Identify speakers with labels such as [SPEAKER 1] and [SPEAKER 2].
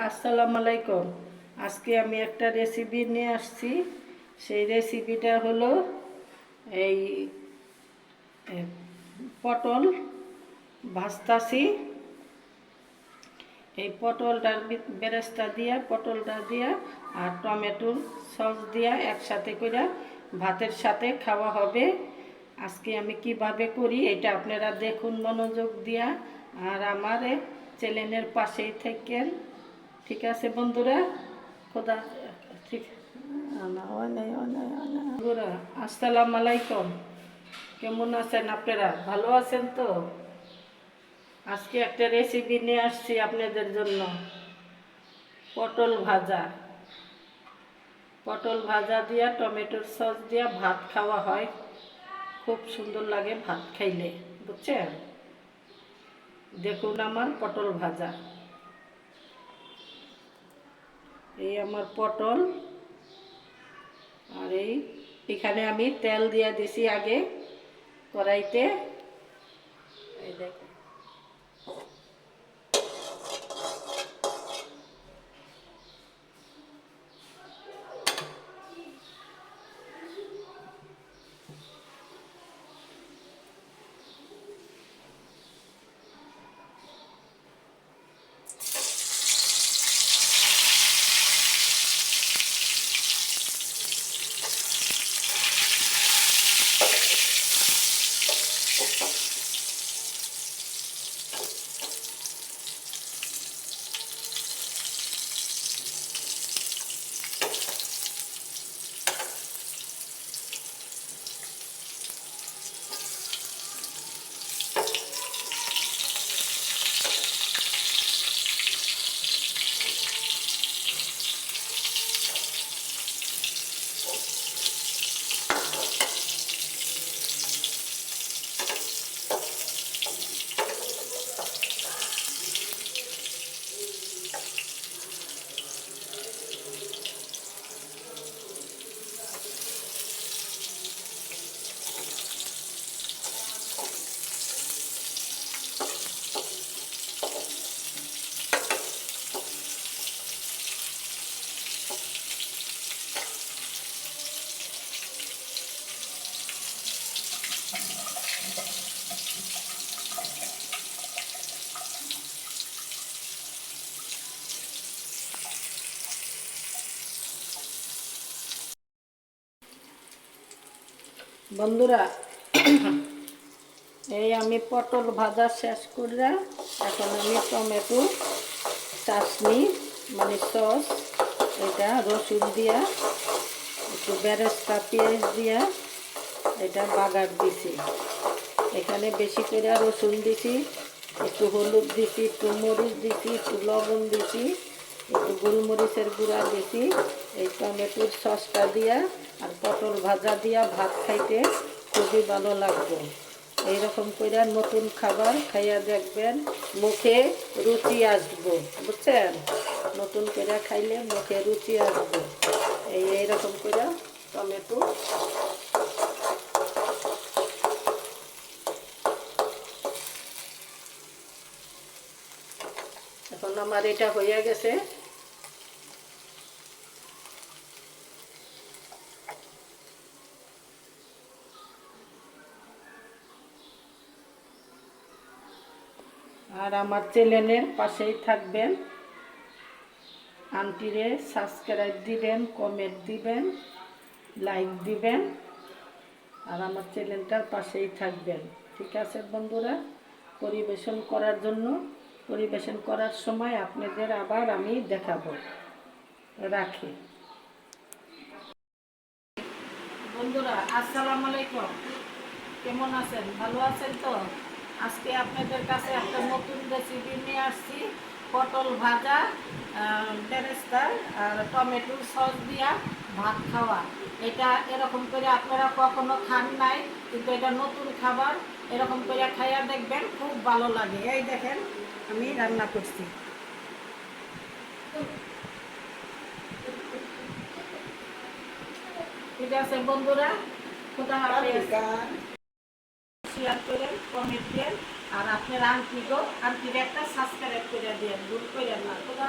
[SPEAKER 1] আসসালামু আলাইকুম। আজকে আমি একটা রেসিপি নিয়ে আসছি। সেই রেসিপিটা হলো এই পটল ভাজতাছি। এই পটলটার বেরেস্তা দিয়া, পটলটা দিয়া আর টমেটোর সস দিয়া একসাথে করে ভাতের সাথে খাওয়া হবে। আজকে আমি কীভাবে করি এটা আপনারা দেখুন মনোযোগ দিয়া। আর আমার চ্যানেলের পাশেই থাকেন। ঠিক আছে বন্ধুরা? খোদা ঠিক। বন্ধুরা আসসালামু আলাইকুম। কেমন আছেন আপনারা? ভালো আছেন তো? আজকে একটা রেসিপি নিয়ে আসছি আপনাদের জন্য। পটল ভাজা। পটল ভাজা দিয়া টমেটোর সস দিয়া ভাত খাওয়া হয়। খুব সুন্দর লাগে ভাত খাইলে বুঝছেন? দেখুন আমার পটল ভাজা। এই আমার পটল। আর এই এখানে আমি তেল দিয়ে দিছি আগে কড়াইতে। এই দেখুন বন্ধুরা, এই আমি পটল ভাজা শেষ করে এখন আমি টমেটো চাটনি মানে সস, এটা রসুন দিয়া, একটু বেরেস্তা পেঁয়াজ দিয়া, এটা বাগার দিছি। এখানে বেশি করে রসুন দিছি, একটু হলুদ দিছি, একটু মরিচ দিছি, একটু লবণ দিছি। একটু গোলমরিচের গুঁড়া দিছি এই টমেটোর সসটা দিয়া আর পটল ভাজা দিয়া ভাত খাইতে খুবই ভালো লাগবে। এইরকম করে নতুন খাবার খাইয়া দেখবেন, মুখে রুচি আসব, বুঝছেন? নতুন করে খাইলে মুখে রুচি আসব। এই এইরকম করে টমেটো। এখন আমার এটা হয়ে গেছে। আর আমার চ্যানেলের পাশেই থাকবেন। আন্টিরে সাবস্ক্রাইব দিবেন কমেন্ট দিবেন লাইক দিবেন, আর আমার চ্যানেলটার পাশেই থাকবেন। ঠিক আছে বন্ধুরা? পরিবেশন করার জন্য, পরিবেশন করার সময় আপনাদের আবার আমি দেখাবো। রাখি। বন্ধুরা, আসসালামু আলাইকুম। কেমন আছেন? ভালো আছেন তো? আজকে আপনাদের কাছে একটা নতুন রেসিপি নিয়ে আসছি। পটল ভাজা আহ, আর টমেটোর সস দিয়া ভাত খাওয়া। এটা এরকম করে আপনারা কখনো খান নাই কিন্তু এটা নতুন খাবার এরকম করে খাইয়া দেখবেন খুব ভালো লাগে। এই দেখেন আমি রান্না করছি। ঠিক আছে বন্ধুরা খোদা শেয়ার করেন কমেন্ট দেন। আর আপনার আন্টি গো আন্টির একটা সাবস্ক্রাইব করে দেন ভুল করেন না খোদা